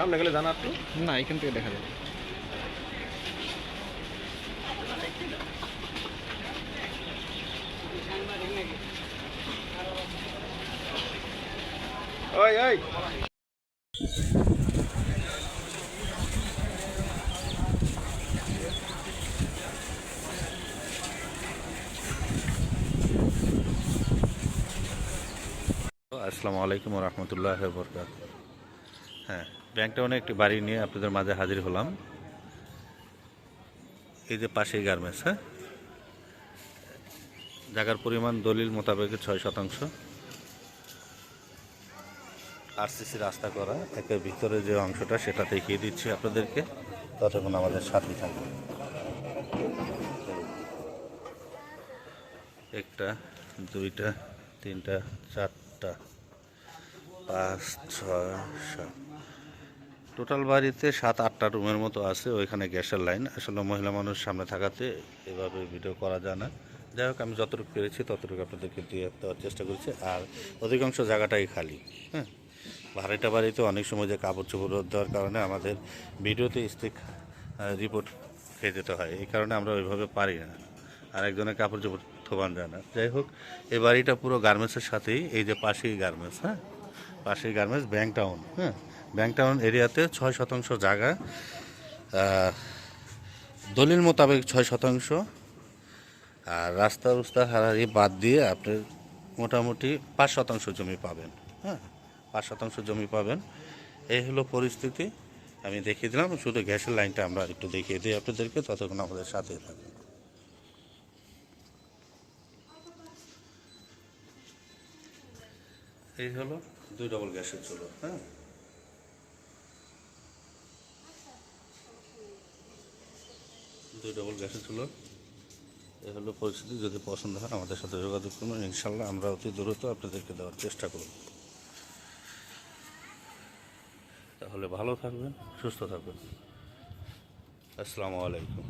সামনে গেলে জানা একটু না এখান থেকে দেখা যাবে ওই ওই আসসালামু আলাইকুম রহমতুল্লাহ বরকাত হ্যাঁ ব্যাংকটাউনে একটি বাড়ি নিয়ে আপনাদের মাঝে হাজির হলাম। এই যে পাশেই গার্মেন্টস হ্যাঁ? জায়গার পরিমাণ দলিল মোতাবেক ছয় শতাংশ। আরসিসি রাস্তা করা, একের ভিতরে যে অংশটা সেটা দেখিয়ে দিচ্ছি আপনাদেরকে। ততক্ষণ আমাদের সাথে থাকবে একটা, দুইটা, তিনটা, চারটা, পাঁচ, ছয়, সাত। টোটাল বাড়িতে সাত, আটটা রুমের মতো আছে, ওইখানে গ্যাসের লাইন। আসলে মহিলা মানুষ সামনে থাকাতে এভাবে ভিডিও করা যায় না। যাই হোক, আমি যতটুকু পেরেছি ততটুকু আপনাদেরকে দিয়ে দেওয়ার চেষ্টা করেছি। আর অধিকাংশ জায়গাটাই খালি হ্যাঁ? ভাড়াটা বাড়িতে অনেক সময় যে কাপড় চোপড় দেওয়ার কারণে আমাদের ভিডিওতে স্টিক রিপোর্ট খেয়ে যেতে হয়। এই কারণে আমরা ওইভাবে পারি না। আর একজনের কাপড় চোপড় থোবান যায় না। যাই হোক, এই বাড়িটা পুরো গার্মেন্টসের সাথেই, এই যে পাশেই গার্মেন্টস হ্যাঁ? পাশেই গার্মেন্টস ব্যাংক টাউন হ্যাঁ? ব্যাংক টাউন এরিয়াতে ছয় শতাংশ জায়গা দলিল মোতাবেক ছয় শতাংশ, আর রাস্তা রুস্তা হারাহারি বাদ দিয়ে আপনি মোটামুটি পাঁচ শতাংশ জমি পাবেন। হ্যাঁ পাঁচ শতাংশ জমি পাবেন। এই হলো পরিস্থিতি। আমি দেখিয়ে দিলাম, শুধু গ্যাসের লাইনটা আমরা একটু দেখিয়ে দিই আপনাদেরকে, ততক্ষণ আমাদের সাথে থাকবে এই হলো দুই ডবল গ্যাসের চুলো হ্যাঁ। দুই ডবল গ্যাসের চুলো এই হলো পরিস্থিতি। যদি পছন্দ হয় আমাদের সাথে যোগাযোগ করুন। ইনশাল্লাহ আমরা অতি দূরত্ব আপনাদেরকে দেওয়ার চেষ্টা করব। তাহলে ভালো থাকবেন, সুস্থ থাকবেন। আসসালামু আলাইকুম।